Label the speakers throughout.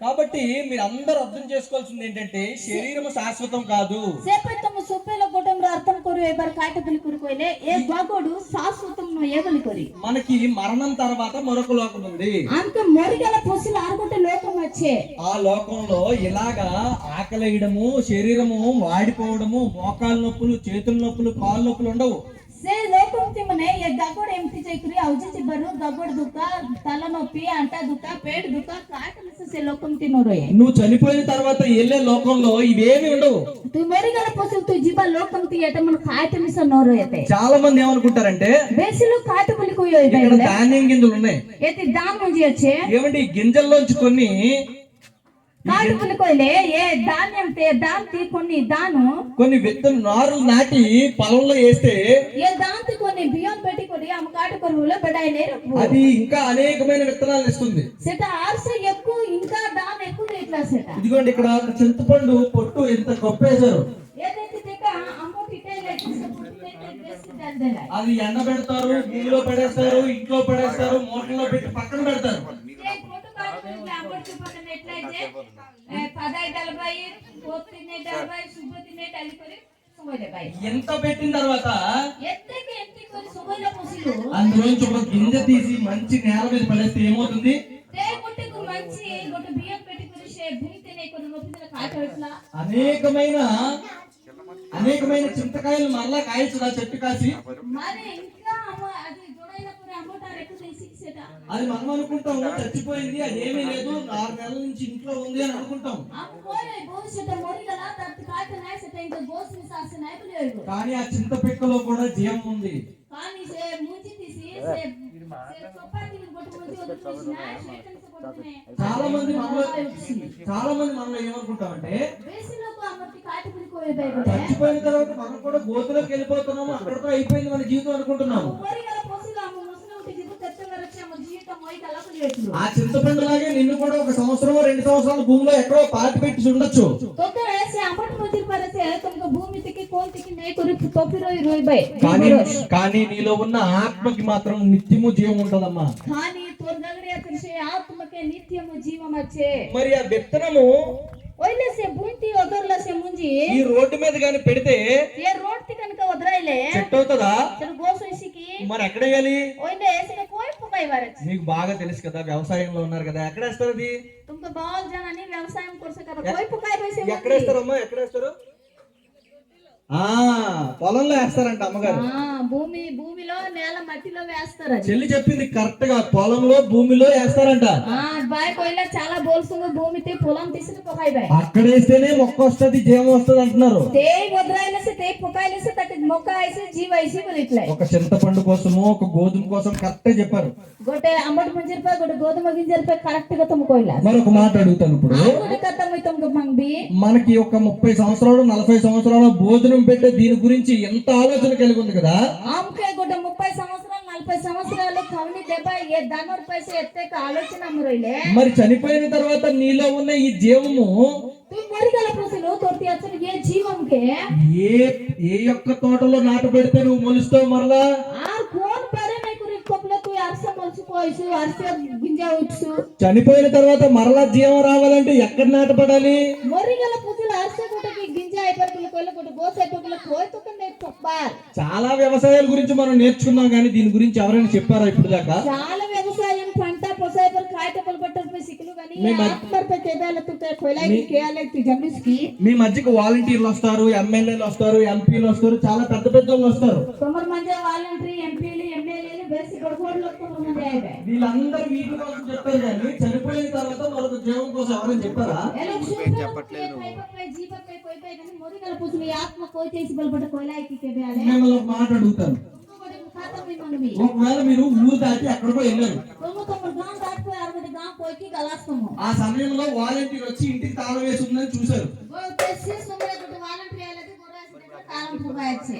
Speaker 1: కాబట్టి మీరు అందరూ అర్థం చేసుకోవాల్సింది ఏంటంటే శరీరము శాశ్వతం కాదు.
Speaker 2: సేపత్తము సొప్పేల కూటంలో అర్థం కొరు ఎవరు కాటబిలి కొరుకోలే ఏ బాగోడు శాశ్వతం ఏబలి కొరి.
Speaker 1: మనకి మరణం తర్వాత మరొక లోకం ఉంది.
Speaker 2: అంత మొరిగల పొసిల ఆరుగుట లోకం వచ్చే.
Speaker 1: ఆ లోకంలో ఇలాగా ఆకలేయడము శరీరము వాడిపోవడము మోకాలు నొప్పులు చేతుల నొప్పులు కాళ్ళ నొప్పులు ఉండవు.
Speaker 2: సే ఏ గగ్గోడు ఎంతి చేయకురి ఔజిచి బరు గగ్గోడు దుఃఖ తలనొప్పి అంట దుఃఖ పేడు దుఃఖ కాటలిసి సే లోకం తిన్నోరు
Speaker 1: నువ్వు చనిపోయిన తర్వాత వెళ్ళే లోకంలో ఇవేమి ఉండవు.
Speaker 2: తు మొరిగల పొసులు తు జిబ లోకం తీయట మన కాటలిస నోరు అయితే.
Speaker 1: చాలా మంది ఏమనుకుంటారంటే
Speaker 2: బేసిలు కాట బలి కుయ్యో
Speaker 1: ఇక్కడ ధాన్యం గింజలు ఉన్నాయి.
Speaker 2: ఎతి దాన్
Speaker 1: ఏమంటే ఈ గింజల్లోంచి కొన్ని
Speaker 2: ఏ ధాన్యం తే దాన్ తీ కొన్ని దాను
Speaker 1: కొన్ని విత్తన నారులు నాటి పొలంలో వేస్తే
Speaker 2: ఏ దాంతి కొన్ని బియ్యం పెట్టి కొన్ని అమ్మ కాట కొరువులో నేరు
Speaker 1: అది ఇంకా అనేకమైన విత్తనాలు ఇస్తుంది
Speaker 2: సెట ఆర్స ఎక్కువ ఇంకా దాన్ ఎక్కువ ఇట్లా సెట.
Speaker 1: ఇదిగోండి ఇక్కడ చింతపండు పొట్టు ఎంత గొప్పేశారు. అది ఎండ పెడతారు భూమిలో పడేస్తారు ఇంట్లో పడేస్తారు మూటల్లో పెట్టి పక్కన పెడతారు. ఎంత పెట్టిన తర్వాత? అందులోంచి ఒక గింజ తీసి మంచి నేల మీద పడేస్తే ఏమవుతుంది? అనేకమైన అనేకమైన చింతకాయలు మరలా కాయచ్చు ఆ చెట్టు కాసి.
Speaker 2: మరి ఇంకా అది
Speaker 1: అది మనం అనుకుంటాం చచ్చిపోయింది అది ఏమీ లేదు ఆరు నెలల నుంచి ఇంట్లో ఉంది అని అనుకుంటాం కానీ ఆ చింత పిక్కలో కూడా జీవం ఉంది. చాలా మంది మనలో చాలా మంది మనలో ఏమనుకుంటామంటే చచ్చిపోయిన తర్వాత మనం కూడా గోతులోకి వెళ్ళిపోతున్నాము అక్కడతో అయిపోయింది మన జీవితం అనుకుంటున్నాము
Speaker 2: మొరిగల పొసిలో అమ్మ ముసలి ఉంటే జిబు తెచ్చంగా వచ్చి అమ్మ జీవితం మొయి కలపలు వేసులు
Speaker 1: ఆ చింతపండు లాగే నిన్ను కూడా ఒక సంవత్సరం రెండు సంవత్సరాల భూమిలో ఎక్కడో పాతి పెట్టి ఉండొచ్చు.
Speaker 2: కోన్
Speaker 1: నీలో ఉన్న ఆత్మకి మాత్రం నిత్యము జీవం ఉంటదమ్మా.
Speaker 2: కానీ నిత్యము జీవం వచ్చే.
Speaker 1: మరి ఆ విత్తనము ఈ రోడ్డు మీద గాని పెడితే
Speaker 2: ఏ రోడ్ కనుక వదరాయిలే
Speaker 1: చెట్టు అవుతుందా మరి ఎక్కడ వేయాలి?
Speaker 2: ఒయిలే
Speaker 1: మీకు బాగా తెలుసు కదా వ్యవసాయంలో ఉన్నారు కదా ఎక్కడ వేస్తారు అది?
Speaker 2: తుమ్కు బాల్ జనని వ్యవసాయం కొరసే కదా కోయి పుకాయి వేసే
Speaker 1: ఎక్కడ ఎక్కడ వేస్తారు? ఆ పొలంలో వేస్తారంట అమ్మగారు.
Speaker 2: ఆ, భూమి భూమిలో నేల మట్టిలో వేస్తారు
Speaker 1: చెల్లి చెప్పింది కరెక్ట్గా పొలంలో భూమిలో వేస్తారంట.
Speaker 2: ఆ బాయ్ కోయిలా చాలా బోల్సుంగు భూమి తీ పొలం తీసిన పుకాయి బాయ్.
Speaker 1: అక్కడ వేస్తేనే మొక్క వస్తది జీవం వస్తది అంటున్నారు.
Speaker 2: తే వదరాయిలేసే తే పుకాయిలేసే తట్టి మొక్క ఐసి జీవ ఐసి బలిట్లే
Speaker 1: ఒక చింతపండు కోసము ఒక గోధుమ కోసం కరెక్ట్ చెప్పారు.
Speaker 2: గొట్టే అంబటి ముంజరిపై గొట్టే గోధుమ గింజలపై కరెక్ట్గా తుమ్ము కోయిలా
Speaker 1: మరొక మాట అడుగుతాను ఇప్పుడు. మనకి ఒక ముప్పై సంవత్సరాలు నలభై సంవత్సరాల భోజనం పెట్టే దీని గురించి ఎంత ఆలోచన కలిగి ఉంది కదా?
Speaker 2: ఆమెకే ముప్పై సంవత్సరాలు నలభై సంవత్సరాలు కవిని దెబ్బ ఏ పైస ఎత్తే ఆలోచన
Speaker 1: మరి చనిపోయిన తర్వాత నీలో ఉన్న ఈ జీవము
Speaker 2: తోటి అసలు ఏ జీవంకే?
Speaker 1: ఏ ఏ యొక్క తోటలో నాటు పెడితే నువ్వు మొలుస్తావు మరలా?
Speaker 2: ఆ కోన్ తూ
Speaker 1: చనిపోయిన తర్వాత మరలా జీవం రావాలంటే ఎక్కడ నాటపడాలి
Speaker 2: మరిగల
Speaker 1: చాలా వ్యవసాయాల గురించి మనం నేర్చుకున్నాం కానీ దీని గురించి ఎవరైనా చెప్పారా ఇప్పుడు దాకా
Speaker 2: చాలా వ్యవసాయం పంట పొసాయ పర్ పై సిక్కులు ఆత్మర్ పై కేదాల కోయలా కి కేయాల కి జమిస్కి
Speaker 1: మీ మధ్యకి వాలంటీర్లు వస్తారు ఎమ్మెల్యేలు వస్తారు ఎంపీలు వస్తారు చాలా పెద్ద పెద్ద వాళ్ళు వస్తారు.
Speaker 2: వాలంటరీ ఎంపీలు
Speaker 1: వీళ్ళందరూ వీటి కోసం చెప్పారు కానీ చనిపోయిన తర్వాత మరొక జీవం కోసం ఎవరైనా చెప్పారా?
Speaker 2: చెప్పట్లేదు.
Speaker 1: మిమ్మల్ని ఒక మాట అడుగుతాను. ఒకవేళ మీరు ఊరు దాటి ఎక్కడికో వెళ్ళారు. ఆ సమయంలో వాలంటీర్ వచ్చి ఇంటికి తాళం వేసి ఉందని చూశారు.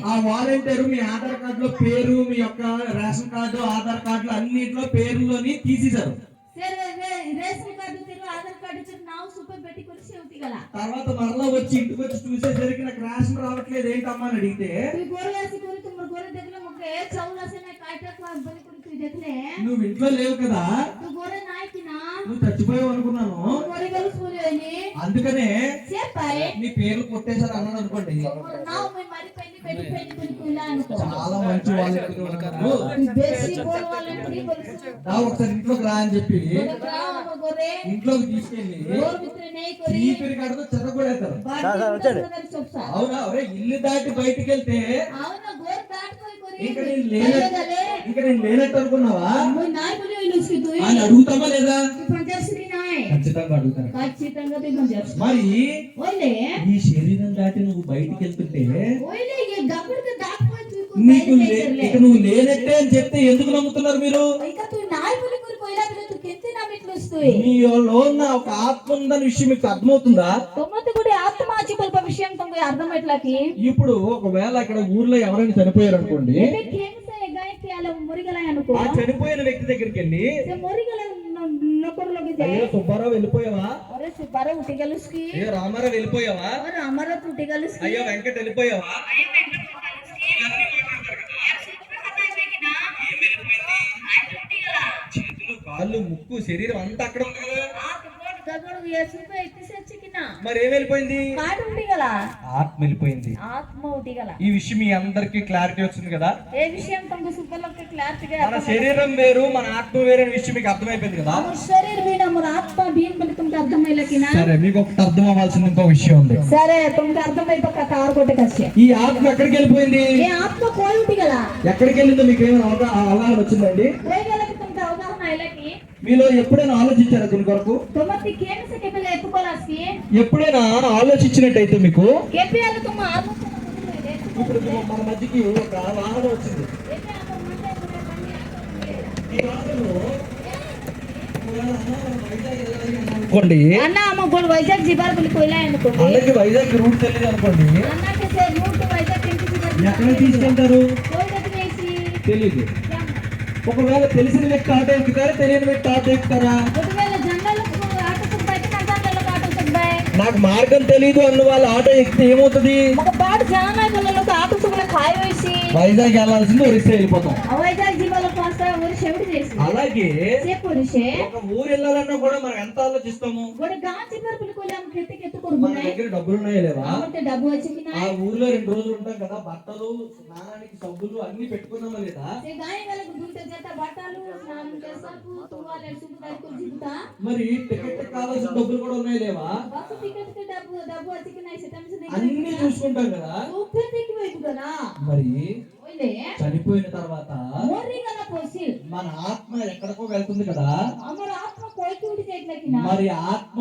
Speaker 1: ఆ వాలంటీర్ మీ ఆధార్ కార్డులో పేరు మీ యొక్క రేషన్ కార్డు ఆధార్ కార్డులు అన్నింటిలో పేరులోని తీసేశారు.
Speaker 2: కార్డు కార్డు
Speaker 1: తర్వాత మరలా వచ్చి ఇంటికి వచ్చి చూసేసరికి నాకు రేషన్ రావట్లేదు ఏంటమ్మా అని అడిగితే నువ్వు ఇంట్లో లేవు కదా. నువ్వు చచ్చిపోయావు అనుకున్నాను. అందుకనే నీ పేర్లు కొట్టేశారు అన్నాడు అనుకోండి. చాలా మంచి వాళ్ళు ఇక్కడ ఒకసారి ఇంట్లోకి రా అని చెప్పి ఇంట్లోకి తీసుకెళ్ళి చీపిరి కడతో చెరగొడేస్తారు అవునా? ఇల్లు దాటి బయటికి వెళ్తే
Speaker 2: అవునా గోర్ దాటుకోయి కొరి
Speaker 1: ఇంకా నేను లేనట్టు ఇంకా నేను లేనట్టు అనుకున్నావా? అని అడుగుతామా లేదా? ఖచ్చితంగా అడుగుతాను. మరి ఈ శరీరం దాటి నువ్వు బయటికి వెళ్తుంటే నీకు ఇక నువ్వు లేనట్టే అని చెప్తే ఎందుకు నమ్ముతున్నారు మీరు? మీలో ఉన్న ఒక ఆత్మ ఉందని విషయం మీకు అర్థమవుతుందా? ఇప్పుడు ఒకవేళ అక్కడ ఊర్లో ఎవరైనా చనిపోయారు అనుకోండి చనిపోయిన వ్యక్తి దగ్గరికి వెళ్ళి సుబ్బారావు వెళ్ళిపోయావా?
Speaker 2: సుబ్బారావు ఉట్టి
Speaker 1: కలుసుకి రామారావు వెళ్ళిపోయావా?
Speaker 2: రామారావు ఉట్టి
Speaker 1: అయ్యో వెంకట వెళ్ళిపోయావా? కాళ్ళు ముక్కు శరీరం అంతా అక్కడ ఉంది కదా.
Speaker 2: గగడు
Speaker 1: మరి ఏం వెళ్ళిపోయింది?
Speaker 2: కాడు
Speaker 1: ఆత్మ వెళ్ళిపోయింది.
Speaker 2: ఆత్మ
Speaker 1: ఈ విషయం మీ క్లారిటీ వచ్చింది కదా?
Speaker 2: ఏ విషయం తమ క్లారిటీగా
Speaker 1: మన శరీరం వేరు మన ఆత్మ వేరే విషయం మీకు అర్థమైపోయింది కదా?
Speaker 2: మన శరీరం మన ఆత్మ భీం బలి తుమకు అర్థమైలకిన?
Speaker 1: సరే మీకు ఒకటి అర్థం అవ్వాల్సిన ఇంకో విషయం ఉంది.
Speaker 2: సరే తుమకు అర్థమైపోక కారు
Speaker 1: ఈ ఆత్మ ఎక్కడికి వెళ్ళిపోయింది?
Speaker 2: ఆత్మ కోయి కదా
Speaker 1: ఎక్కడికి వెళ్ళిందో మీకు ఏమైనా అవగాహన వచ్చిందండి? మీలో ఎప్పుడైనా ఆలోచించారా దీని కొరకు? ఎప్పుడైనా ఆలోచించినట్టయితే మీకు ఇప్పుడు మన మధ్యకి ఒక వాహనం వచ్చింది. ఈ వాహనంలో అనుకోండి.
Speaker 2: అన్న అమ్మ గోల్ వైజాగ్ అనుకోండి
Speaker 1: అన్నకి వైజాగ్ రూట్ తెలియదు అనుకోండి.
Speaker 2: అన్నకి సే రూట్ వైజాగ్
Speaker 1: ఎక్కడ తీసుకెళ్తారు? తెలియదు ఒకవేళ తెలిసిన వ్యక్తి ఆటో ఎక్కుతారా? తెలియని వ్యక్తి ఆటో ఎక్కుతారా? నాకు మార్గం తెలియదు అన్న వాళ్ళు ఆటో ఎక్కితే ఏమవుతుంది? వైజాగ్ వెళ్ళాల్సింది ఒరిస్సా వెళ్ళిపోతాం.
Speaker 2: వైజాగ్
Speaker 1: అలాగే ఒక ఊరు వెళ్ళాలన్నా కూడా మనం ఎంత ఆలోచిస్తాము? మన దగ్గర డబ్బులు ఉన్నాయి లేవా
Speaker 2: డబ్బు
Speaker 1: ఆ ఊర్లో రెండు రోజులు ఉంటాం కదా బట్టలు స్నానానికి సబ్బులు అన్ని పెట్టుకున్నామా లేదా? మరి టికెట్ కావాల్సిన డబ్బులు కూడా ఉన్నాయి లేవా?
Speaker 2: బస్సు టికెట్
Speaker 1: అన్ని చూసుకుంటాం కదా. మరి చనిపోయిన తర్వాత మన ఆత్మ ఎక్కడికో వెళ్తుంది కదా? మరి ఆత్మ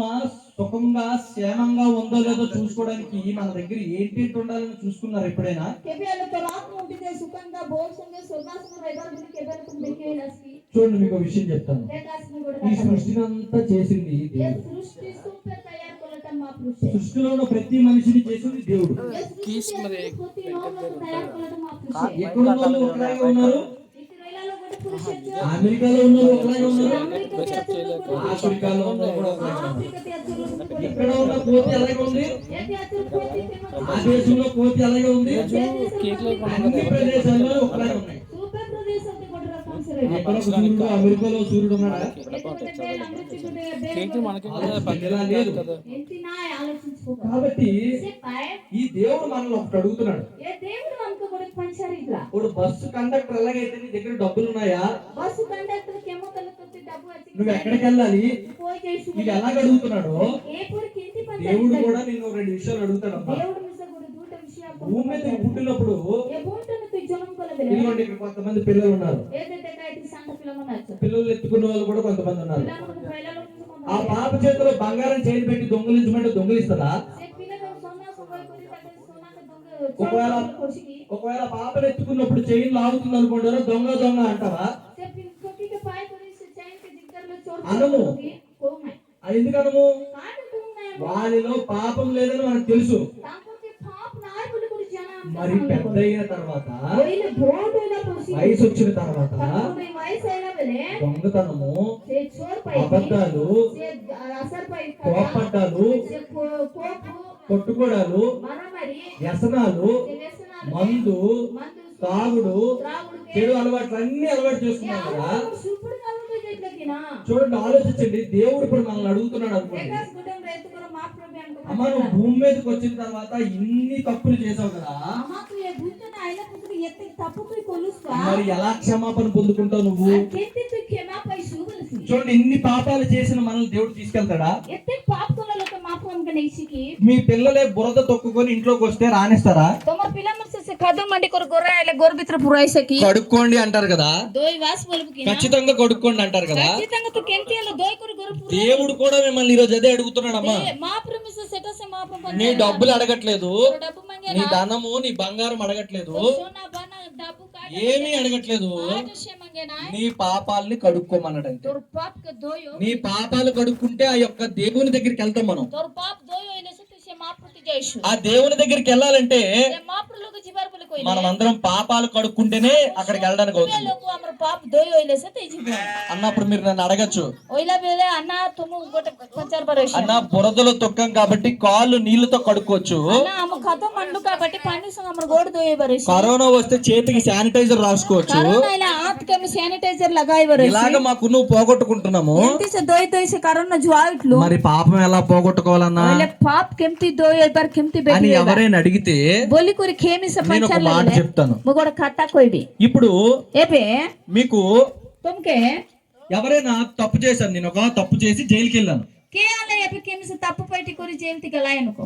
Speaker 1: సుఖంగా క్షేమంగా ఉందో లేదో చూసుకోవడానికి మన దగ్గర ఏంటేంటి ఉండాలని చూసుకున్నారు ఎప్పుడైనా? చూడండి మీకు విషయం చెప్తాను. ఈ సృష్టిని అంతా చేసింది సృష్టిలో ఉన్న ప్రతి మనిషిని చేసింది దేవుడు. ఎక్కడ వాళ్ళు ఒకలాగే ఉన్నారు? అమెరికాలో ఉన్న ఒకలాగే ఉన్నారు? ఆఫ్రికాలో ఉన్న కూడా ఇక్కడ ఉన్న కోతి అలాగే ఉంది. ఆ దేశంలో కోతి అలాగే ఉంది? అన్ని ప్రదేశాల్లో ఒకలాగే ఉన్నాయి. అమెరికాలో సూర్యుడు ఉన్నాడా? కాబట్టి ఈ దేవుడు మనల్ని ఒకటి అడుగుతున్నాడు.
Speaker 2: ఏ దేవుడు మనకు కూడా పంచారు ఇట్లా?
Speaker 1: ఇప్పుడు బస్సు కండక్టర్ ఎలాగైతే నీ దగ్గర డబ్బులు ఉన్నాయా?
Speaker 2: బస్సు కండక్టర్ కెమో కలుగుతుంది డబ్బు వచ్చి
Speaker 1: నువ్వు ఎక్కడికి వెళ్ళాలి? ఇది ఎలాగ అడుగుతున్నాడో దేవుడు కూడా నిన్ను రెండు విషయాలు
Speaker 2: విషయాలు
Speaker 1: భూమి మీద పుట్టినప్పుడు ఇదిగోండి కొంతమంది పిల్లలు ఉన్నారు. పిల్లలు ఎత్తుకున్న వాళ్ళు కూడా కొంతమంది ఉన్నారు. ఆ పాప చేతిలో బంగారం చేతి పెట్టి దొంగిలించమంటే దొంగిలిస్తుందా ఒకవేళ ఒకవేళ పాపను ఎత్తుకున్నప్పుడు చైన్ లాగుతుంది అనుకుంటారా? దొంగ దొంగ అంటావా? అనము ఎందుకనము వారిలో పాపం లేదని మనకు తెలుసు. మరి పెద్ద అయిన తర్వాత వయసు వచ్చిన తర్వాత దొంగతనము అబద్ధాలు కోపడ్డాలు కొట్టుకోడాలు వ్యసనాలు మందు
Speaker 2: త్రాగుడు
Speaker 1: చెడు అలవాట్లు అన్ని అలవాటు చేసుకున్నాం కదా. చూడండి ఆలోచించండి. దేవుడు ఇప్పుడు మనల్ని అడుగుతున్నాడు అనుకోండి. అమ్మ నువ్వు భూమి మీదకి వచ్చిన తర్వాత ఇన్ని తప్పులు చేసావు కదా. మరి ఎలా క్షమాపణ పొందుకుంటావు నువ్వు? చూడండి ఇన్ని పాపాలు చేసిన మనల్ని దేవుడు తీసుకెళ్తాడా? మీ పిల్లలే బురద తొక్కుకొని ఇంట్లోకి వస్తే రానిస్తారా?
Speaker 2: పిల్లలు
Speaker 1: కడుక్కోండి అంటారు కదా? ఖచ్చితంగా కడుక్కోండి అంటారు కదా?
Speaker 2: ఖచ్చితంగా గొర్రె
Speaker 1: దేవుడు కూడా మిమ్మల్ని ఈ రోజు అదే
Speaker 2: అడుగుతున్నాడు అమ్మా మా సెటస్ మా
Speaker 1: నీ డబ్బులు అడగట్లేదు. నీ ధనము నీ బంగారం అడగట్లేదు. ఏమీ అడగట్లేదు.
Speaker 2: నీ
Speaker 1: పాపాలని
Speaker 2: కడుక్కోమన్నాడంటే
Speaker 1: నీ పాపాలు కడుక్కుంటే ఆ యొక్క దేవుని దగ్గరికి వెళ్తాం మనం. ఆ దేవుని దగ్గరికి వెళ్ళాలంటే మనం అందరం పాపాలు కడుక్కుంటేనే అక్కడికి వెళ్ళడానికి అవుతుంది.
Speaker 2: పాప్ దోయో
Speaker 1: అన్నప్పుడు మీరు నన్ను అడగచ్చు.
Speaker 2: అన్న
Speaker 1: బురదలో తొక్కం కాబట్టి కాళ్ళు నీళ్ళతో కడుక్కోవచ్చు. కరోనా వస్తే చేతికి శానిటైజర్ రాసుకోవచ్చు.
Speaker 2: శానిటైజర్
Speaker 1: ఇలాగ మాకు నువ్వు పోగొట్టుకుంటున్నాము.
Speaker 2: దోయ్ కరోనా జ్వాయిట్లు
Speaker 1: మరి పాపం ఎలా పోగొట్టుకోవాలన్నా?
Speaker 2: పాప్ కెంతి దోయ్
Speaker 1: అని
Speaker 2: బెట్టి
Speaker 1: ఎవరైనా అడిగితే
Speaker 2: బోలి కురి ఖేమి సే
Speaker 1: నేను ఒక
Speaker 2: పంచర్
Speaker 1: మాట చెప్తాను.
Speaker 2: ముగోడ కోయిడి
Speaker 1: ఇప్పుడు
Speaker 2: ఏపే?
Speaker 1: మీకు
Speaker 2: తుమ్కే.
Speaker 1: ఎవరైనా తప్పు చేశాను నేను ఒక తప్పు చేసి జైలుకి వెళ్ళాను.
Speaker 2: తప్పు పెట్టి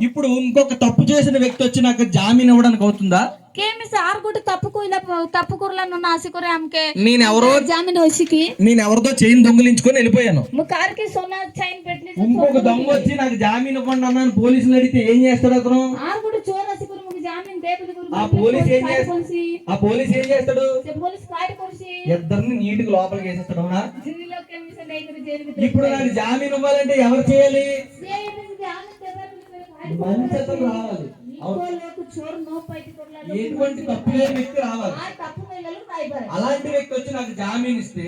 Speaker 1: ఇప్పుడు ఇంకొక తప్పు చేసిన వ్యక్తి వచ్చి నాకు జామీన్ ఇవ్వడానికి అవుతుందా?
Speaker 2: కేమి సే ఆరు గుడి తప్పు కోయిలా తప్పు కుర్లను నాసి కురే ఆమెకే.
Speaker 1: నేను ఎవరో
Speaker 2: జామిన్ వచ్చికి
Speaker 1: నేను ఎవరితో చైన్ దొంగిలించుకొని వెళ్ళిపోయాను.
Speaker 2: చైన్ పెట్టి
Speaker 1: ఇంకొక దొంగ వచ్చి నాకు జామీన్ ఇవ్వండి అన్నాను. పోలీసులు అడిగితే ఏం చేస్తాడు అతను
Speaker 2: గుడి చోర్ అసి కురి ముకు జామిన్ దేబలి కురి
Speaker 1: ఆ పోలీస్ ఏం చేస్తాడు ఆ పోలీస్ ఏం చేస్తాడు? ఇద్దరిని నీటికి లోపలికి వేసేస్తాడు అవునా? ఇప్పుడు నాకు జామీన్ ఇవ్వాలంటే ఎవరు చేయాలి?
Speaker 2: సే ఏమి జామిన్ దేబలి కురి
Speaker 1: మంచి అతను రావాలి. ఎటువంటి తప్పు లేని వ్యక్తి రావాలి. అలాంటి వ్యక్తి వచ్చి నాకు జామీన్ ఇస్తే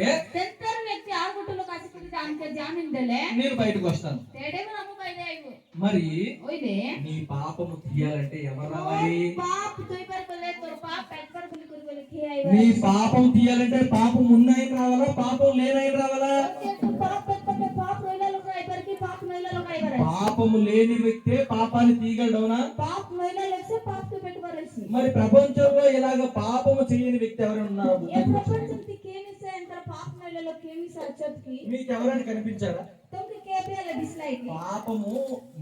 Speaker 1: నేను బయటకు వస్తాను
Speaker 2: తేడే నమ్ము కైదే అయ్యో
Speaker 1: మరి నీ. పాపము తీయాలంటే ఎవరా
Speaker 2: మరి?
Speaker 1: నీ పాపం తీయాలంటే పాపం ఉన్నాయి రావాలా? పాపం లేనాయని రావాలా? పాపము లేని వ్యక్తే పాపాన్ని
Speaker 2: తీయగలవునా
Speaker 1: మరి ప్రపంచంలో ఇలాగ పాపము చేయని వ్యక్తి ఎవరైనా ఉన్నారు?
Speaker 2: ये प्रपंच की केमी से अंतर पाप नोइला लोग केमी से अचत की
Speaker 1: మీకు ఎవరైనా కనిపించారా
Speaker 2: तुमके के पे वाला डिसलाइक
Speaker 1: పాపము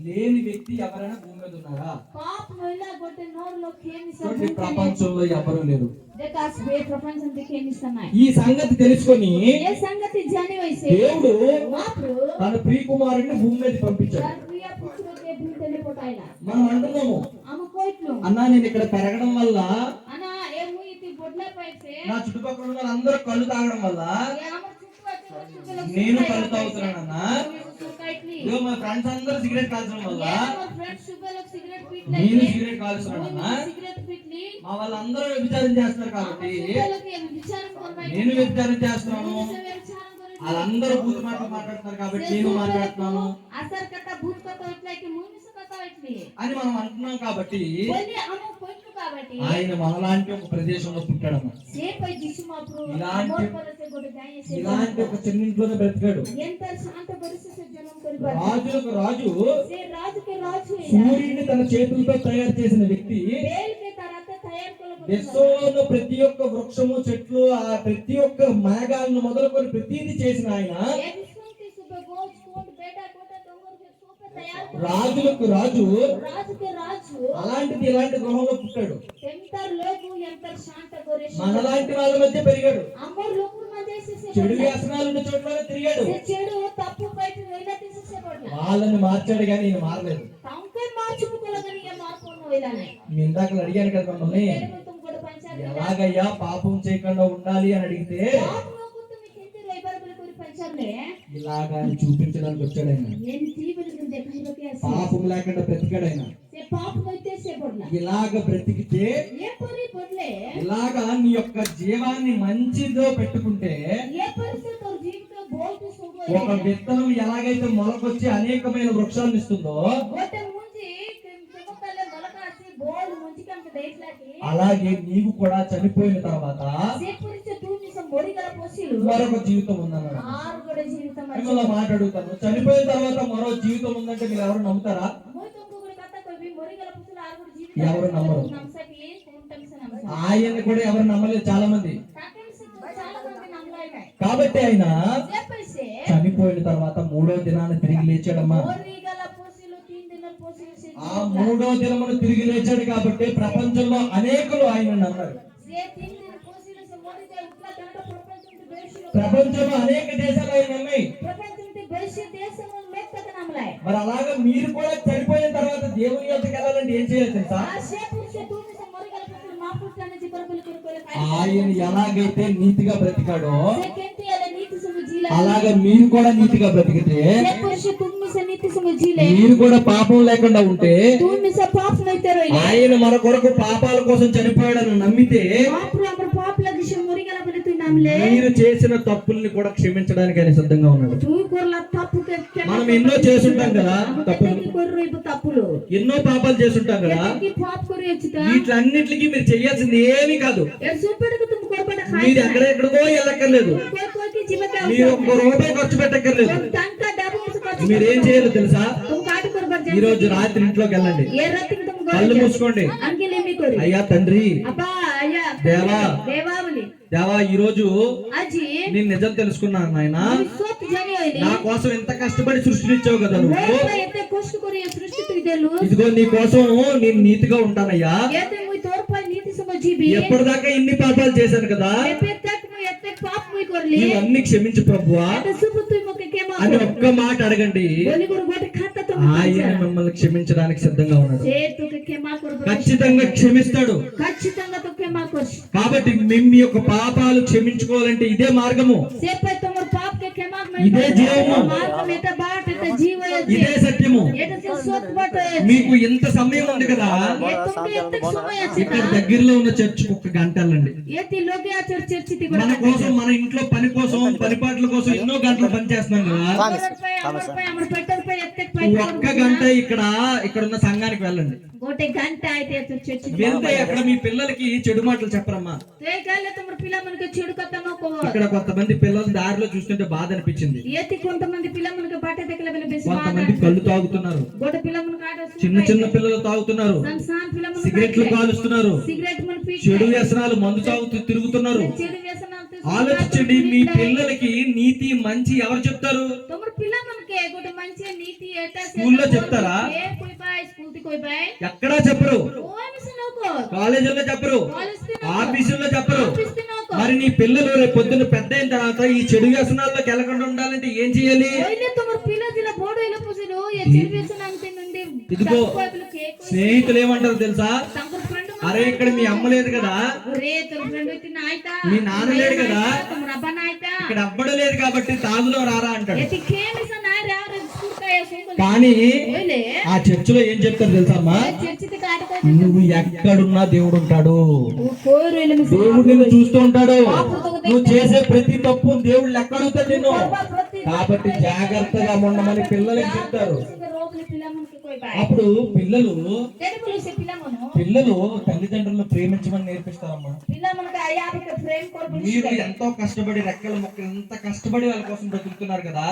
Speaker 1: లేని వ్యక్తి ఎవరైనా భూమి మీద ఉన్నారా
Speaker 2: पाप नोइला गोटे नोर लोग केमी से
Speaker 1: చూడండి ప్రపంచంలో ఎవరు లేరు
Speaker 2: देखास बे प्रपंच की केमी से नहीं
Speaker 1: ఈ సంగతి తెలుసుకొని
Speaker 2: ये संगति जाने वैसे
Speaker 1: దేవుడు
Speaker 2: मात्र
Speaker 1: తన ప్రియకుమారుడిని భూమి మీద పంపించాడు
Speaker 2: प्रिय पुत्र के भूतले पोटाइला
Speaker 1: మనం అంటున్నాము
Speaker 2: हम कोइटलो
Speaker 1: అన్నా నేను ఇక్కడ పెరగడం వల్ల
Speaker 2: అనా
Speaker 1: నా చుట్టుపక్కల ఉన్న వాళ్ళందరూ కళ్ళు తాగడం వల్ల నేను కళ్ళు తాగుతున్నానన్నా
Speaker 2: సుకాయిట్లి
Speaker 1: ఇదిగో మా ఫ్రెండ్స్ అందరూ సిగరెట్ కాల్చడం వల్ల నేను సిగరెట్
Speaker 2: పీట్లి
Speaker 1: మా వాళ్ళందరూ వ్యభిచారం చేస్తున్నారు కాబట్టి నేను వ్యభిచారం చేస్తున్నాను. వాళ్ళందరూ బూత్ మాటలు మాట్లాడుతున్నారు కాబట్టి నేను మాట్లాడుతున్నాను. అని మనం అంటున్నాం కాబట్టి ఆయన మనలాంటి ఒక ప్రదేశంలో పుట్టాడమ్మ. ఇలాంటి- ఇలాంటి ఒక చిన్నింట్లోనే బ్రతికాడు. రాజులకు రాజు సూర్యుడిని తన చేతులతో తయారు చేసిన వ్యక్తి దేశంలో ప్రతి ఒక్క వృక్షము చెట్లు ఆ ప్రతి ఒక్క మేఘాలను మొదలుకొని ప్రతిదీ చేసిన ఆయన
Speaker 2: ఏ విశ్వంకి సుబ గోల్ స్కోండ్ బేటా కోట డోంగర్ కే సోపే తయారు
Speaker 1: రాజులకు రాజు. అలాంటిది ఇలాంటి గృహంలో పుట్టాడు. మనలాంటి వాళ్ళ మధ్య పెరిగాడు. చెడు వ్యసనాలు ఉన్న చోట్ల తిరిగాడు. వాళ్ళని మార్చాడు కానీ ఈయన మారలేదు. మీ ఇందాక అడిగాను కదా మిమ్మల్ని. ఎలాగయ్యా పాపం చేయకుండా ఉండాలి అని అడిగితే
Speaker 2: పాపలోకు తుమ్ కింది లైబర్ కొరి పంచాలే
Speaker 1: ఇలాగా చూపించడానికి వచ్చాడు ఆయన
Speaker 2: ఏం తీబిలి గుండే కైలోకి అసి
Speaker 1: పాపం లేకుండా బ్రతికాడు ఆయన
Speaker 2: సే పాపం అయితే సే పడ్ల
Speaker 1: ఇలాగ బ్రతికితే ఇలాగా నీ యొక్క జీవాన్ని మంచిదో పెట్టుకుంటే ఒక విత్తనం ఎలాగైతే మొలకొచ్చి అనేకమైన వృక్షాలను ఇస్తుందో అలాగే నీవు కూడా చనిపోయిన తర్వాత మరొక జీవితం ఉందన్నాడు
Speaker 2: ఆరు కూడా జీవితం
Speaker 1: మిమ్మల్ని చనిపోయిన తర్వాత మరో జీవితం ఉందంటే మీరు ఎవరు నమ్ముతారా? ఎవరు నమ్మరు? ఆయన్ని కూడా ఎవరు నమ్మలేదు? చాలా మంది కాబట్టి ఆయన చనిపోయిన తర్వాత మూడో దినాన్ని తిరిగి లేచాడమ్మా. ఆ మూడో దినమును తిరిగి లేచాడు కాబట్టి ప్రపంచంలో అనేకులు ఆయన నమ్మారు. ప్రపంచంలో అనేక దేశాలు ఆయన నమ్మాయి మరి అలాగా మీరు కూడా చనిపోయిన తర్వాత దేవుని యొక్కకి వెళ్ళాలంటే ఏం చేయాలి తెలుసా? ఆయన ఎలాగైతే నీతిగా బ్రతికాడో అలాగా మీరు కూడా నీతిగా బ్రతికితే మీరు కూడా పాపం లేకుండా ఉంటే ఆయన మన కొరకు పాపాల కోసం చనిపోయాడని నమ్మితే మీరు చేసిన తప్పుల్ని కూడా క్షమించడానికి ఆయన సిద్ధంగా ఉన్నాడు. మనం ఎన్నో చేసుంటాం కదా తప్పులు ఎన్నో పాపాలు చేసుంటాం కదా వీటిలన్నిటికీ మీరు చేయాల్సింది ఏమీ కాదు. మీరు ఎక్కడెక్కడికో వెళ్ళక్కర్లేదు. మీరు ఒక్క రూపాయి ఖర్చు పెట్టక్కర్లేదు. మీరు చేయాలో తెలుసా? ఈ రోజు రాత్రి ఇంట్లోకి వెళ్ళండి. కళ్ళు మూసుకోండి. అయ్యా తండ్రి. దేవా దేవా ఈ రోజు నేను నిజం తెలుసుకున్నాను నాయన. నా కోసం ఎంత కష్టపడి సృష్టినిచ్చావు కదా నువ్వు? ఇదిగో నీ కోసం నేను నీతిగా ఉంటానయ్యా. ఎప్పటిదాకా ఇన్ని పాపాలు చేశాను కదా? ఇవన్నీ క్షమించు
Speaker 2: ప్రభు
Speaker 1: అని ఒక్క మాట అడగండి. ఆయన మిమ్మల్ని క్షమించడానికి సిద్ధంగా ఉన్నాడు. ఖచ్చితంగా క్షమిస్తాడు. కాబట్టి మేము మీ యొక్క పాపాలు క్షమించుకోవాలంటే ఇదే మార్గము. ఇదే జీవము. ఇదే సత్యము. మీకు ఇంత సమయం ఉంది కదా? ఇక్కడ దగ్గరలో ఉన్న చర్చ్ ఒక
Speaker 2: గంటలండి.
Speaker 1: మన కోసం మన ఇంట్లో పని కోసం పనిపాట్ల కోసం ఎన్నో గంటలు పని చేస్తున్నాం కదా? ఒక్క గంట ఇక్కడ ఇక్కడ ఉన్న సంఘానికి వెళ్ళండి.
Speaker 2: గోటే గంట అయితే
Speaker 1: వెళ్తే అక్కడ మీ పిల్లలకి చెడు మాటలు చెప్పరమ్మా.
Speaker 2: తే గాలే తుమర్ పిల్ల మనకి చెడు కథనో కో
Speaker 1: ఇక్కడ కొంతమంది పిల్లలు దారిలో చూస్తుంటే బాధ అనిపించింది.
Speaker 2: ఏతి కొంతమంది పిల్ల మనకి బాట దగ్గర వెళ్ళి బెసి
Speaker 1: కొంతమంది కళ్ళు తాగుతున్నారు.
Speaker 2: గోటే పిల్ల మనకి ఆడ
Speaker 1: చిన్న చిన్న పిల్లలు తాగుతున్నారు.
Speaker 2: సంసాన్
Speaker 1: సిగరెట్లు కాలుస్తున్నారు.
Speaker 2: సిగరెట్ మన
Speaker 1: చెడు వ్యసనాలు మందు తాగుతూ తిరుగుతున్నారు.
Speaker 2: చెడు వ్యసనాలు
Speaker 1: ఆలోచించండి మీ పిల్లలకి నీతి మంచి ఎవరు చెప్తారు? స్కూల్లో చెప్తారా? ఎక్కడా చెప్పరు. కాలేజీల్లో చెప్పరు. ఆఫీసుల్లో చెప్పరు. మరి నీ పిల్లలు రేపు పొద్దున్న పెద్ద అయిన తర్వాత ఈ చెడు వ్యసనాల్లోకి వెళ్ళకుండా ఉండాలంటే ఏం చేయాలి?
Speaker 2: నుండి
Speaker 1: ఇదిగో స్నేహితులు ఏమంటారు తెలుసా? అరే ఇక్కడ మీ అమ్మ లేదు కదా మీ నాన్న లేడు కదా? ఇక్కడ అవ్వడం లేదు కాబట్టి తాగులో రారా అంటాడు కానీ ఆ చర్చిలో ఏం చెప్తారు తెలుసమ్మా నువ్వు ఎక్కడున్నా దేవుడు ఉంటాడు దేవుడు నిన్ను చూస్తూ ఉంటాడు నువ్వు చేసే ప్రతి తప్పు దేవుడు లెక్కడుతాడు నిన్ను కాబట్టి జాగ్రత్తగా ఉండమని పిల్లలకి చెప్తారు అప్పుడు పిల్లలు పిల్లలు తల్లిదండ్రులను ప్రేమించమని నేర్పిస్తారమ్మా మీరు ఎంతో కష్టపడి రెక్కల మొక్కలు ఎంత కష్టపడి వాళ్ళ కోసం బ్రతుకుతున్నారు కదా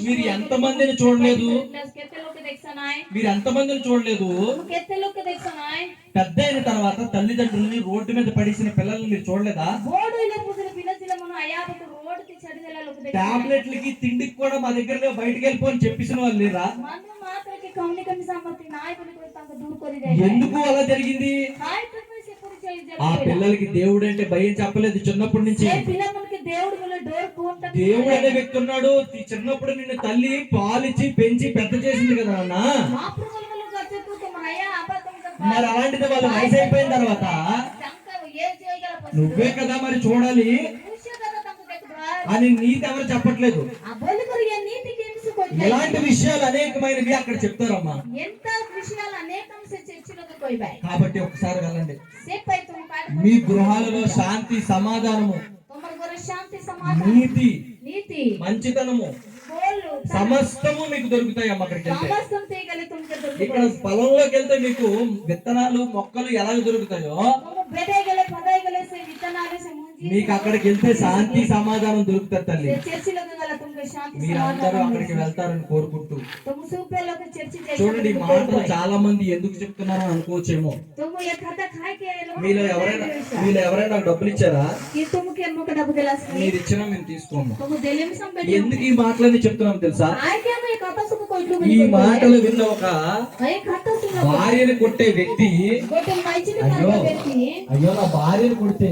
Speaker 1: మీరు ఎంత మందిని చూడలేదు మీరు ఎంత మందిని చూడలేదు పెద్ద అయిన తర్వాత తల్లిదండ్రులని రోడ్డు మీద పడేసిన పిల్లల్ని మీరు చూడలేదా టాబ్లెట్లకి తిండికి కూడా మా దగ్గర బయటకు వెళ్ళిపోని చెప్పేసిన వాళ్ళు
Speaker 2: లేదా
Speaker 1: ఎందుకు అలా జరిగింది? ఆ పిల్లలకి దేవుడు అంటే భయం చెప్పలేదు చిన్నప్పటి నుంచి.
Speaker 2: దేవుడు
Speaker 1: అనే వ్యక్తి ఉన్నాడు. చిన్నప్పుడు నిన్ను తల్లి పాలిచ్చి పెంచి పెద్ద చేసింది కదా
Speaker 2: అన్న
Speaker 1: మరి అలాంటిది వాళ్ళు వయసు అయిపోయిన తర్వాత నువ్వే కదా మరి చూడాలి. అని నీతి ఎవరు చెప్పట్లేదు. ఇలాంటి విషయాలు అనేకమైనవి అక్కడ చెప్తారమ్మా. కాబట్టి ఒకసారి వెళ్ళండి. మీ గృహాలలో శాంతి సమాధానము. నీతి.
Speaker 2: నీతి.
Speaker 1: మంచితనము. సమస్తము మీకు దొరుకుతాయి అమ్మ అక్కడికి ఇక్కడ పొలంలోకి వెళ్తే మీకు విత్తనాలు మొక్కలు ఎలా దొరుకుతాయో మీకు అక్కడికి వెళ్తే శాంతి సమాధానం దొరుకుతుంది తల్లి.
Speaker 2: మీరు
Speaker 1: అందరూ అక్కడికి వెళ్తారని కోరుకుంటూ. చూడండి మాటలు చాలా మంది ఎందుకు చెప్తున్నారని అనుకోవచ్చేమో. మీలో ఎవరైనా మీరు ఎవరైనా డబ్బులు ఇచ్చారా? మీరు ఇచ్చినా మేము తీసుకోము. ఎందుకు ఈ మాటలన్నీ చెప్తున్నాం తెలుసా? ఈ మాటలు విన్న ఒక భార్యను కొట్టే వ్యక్తి అయ్యో అయ్యో నా భార్యను కొడితే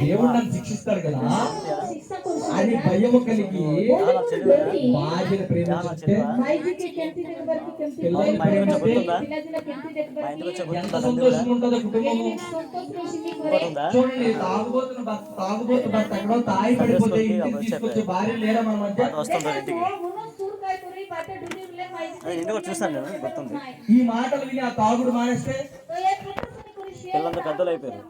Speaker 1: దేవుడు నన్ను శిక్షిస్తాడు కదా? అని భయం కలిగి
Speaker 2: బాధ్యత ప్రేమ
Speaker 1: ఎంత సంతోషంగా ఉంటుందో కుటుంబము చూడండి తాగుబోతున్న భర్త ఎక్కడో తాయి పడిపోతే ఇంటికి తీసుకొచ్చే భార్య లేరా
Speaker 2: గుర్తుంది.
Speaker 1: ఈ మాటలు విని ఆ తాగుడు మానేస్తే?
Speaker 2: పిల్లలంతా పెద్దలు అయిపోయారు.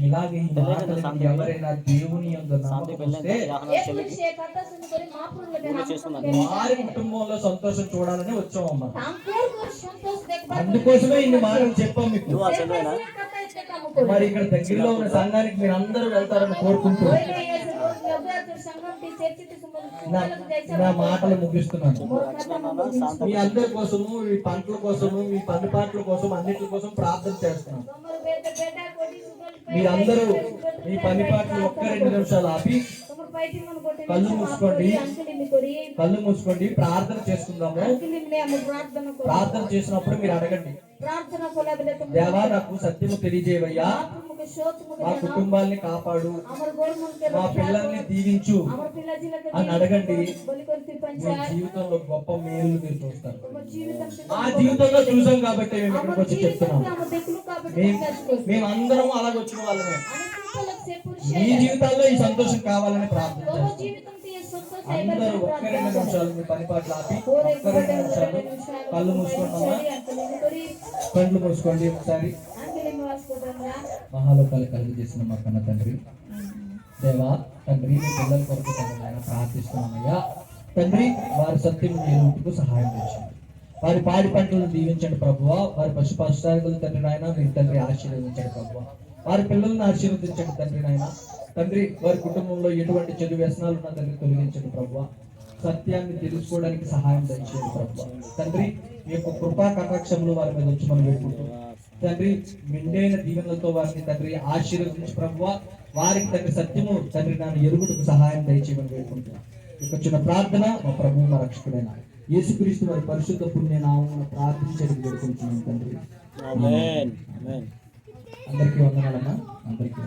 Speaker 1: ఇలాగే ఎవరైనా దేవుని వారి కుటుంబంలో సంతోషం చూడాలని వచ్చామమ్మా. అందుకోసమే ఇన్ని మాటలు చెప్పాం మీకు. మరి ఇక్కడ దగ్గరలో ఉన్న సంఘానికి మీరు అందరూ వెళ్తారని కోరుకుంటూ. నా మాటలు ముగిస్తున్నాను. మీ అందరి కోసము మీ పంటల కోసము మీ పని పాటల కోసం అన్నిటి కోసం ప్రార్థన చేస్తున్నాను. మీరందరూ మీ పని పాటలు ఒక్క రెండు నిమిషాలు ఆపి కళ్ళు మూసుకోండి. కళ్ళు మూసుకోండి. ప్రార్థన చేసుకుందాము.
Speaker 2: ప్రార్థన
Speaker 1: చేసినప్పుడు మీరు అడగండి. దేవా నాకు సత్యము
Speaker 2: తెలియజేయవయ్యా.
Speaker 1: మా కుటుంబాన్ని కాపాడు. మా పిల్లల్ని దీవించు. అని అడగండి. జీవితంలో గొప్ప మేలు మీరు చూస్తారు. ఆ జీవితంలో చూసాం కాబట్టి మేము ఇక్కడికి వచ్చి చెప్తున్నాం. మేము అందరం అలాగ వచ్చిన వాళ్ళమే. మీ జీవితాల్లో ఈ సంతోషం కావాలని
Speaker 2: ప్రార్థించాం
Speaker 1: అందరూ ఒక్క రెండు నిమిషాలు మీ పని పాటలు ఆపి ఒక్క రెండు నిమిషాలు కళ్ళు మూసుకుంటామా కళ్ళు మూసుకోండి ఒకసారి. మహాలోకాలు కలిగి చేసిన మా కన్న తండ్రి. దేవా తండ్రి పిల్లల కొరకు తండ్రి ప్రార్థిస్తున్నామయ్యా. తండ్రి వారి సత్యం నిలుపుకు సహాయం చేసింది వారి పాడి పంటలను దీవించండి ప్రభువ. వారి పశు తండ్రి నాయన మీరు తండ్రి ఆశీర్వదించండి ప్రభువ. వారి పిల్లల్ని ఆశీర్వదించండి తండ్రి నాయన. తండ్రి వారి కుటుంబంలో ఎటువంటి చెడు వ్యసనాలు ఉన్న తండ్రి తొలగించండి ప్రభువ. సత్యాన్ని తెలుసుకోవడానికి సహాయం దయచేయండి ప్రభువ. తండ్రి మీ యొక్క కృపా కటాక్షములు వారి మీద వచ్చి మనం పెట్టుకుంటాం తండ్రి మెండైన దీవెనలతో వారిని తండ్రి ఆశీర్వదించి ప్రభువ. వారికి తండ్రి సత్యము తండ్రి నన్ను ఎరుగుటకు సహాయం దయచేయమని వేడుకుంటున్నాను ఇక చిన్న ప్రార్థన మా ప్రభు మా రక్షకుడైన యేసుక్రీస్తు వారి పరిశుద్ధ పుణ్య నామమున ప్రార్థించడం వేడుకుంటున్నాను తండ్రి. అందరికీ వందనాలమ్మా. అందరికీ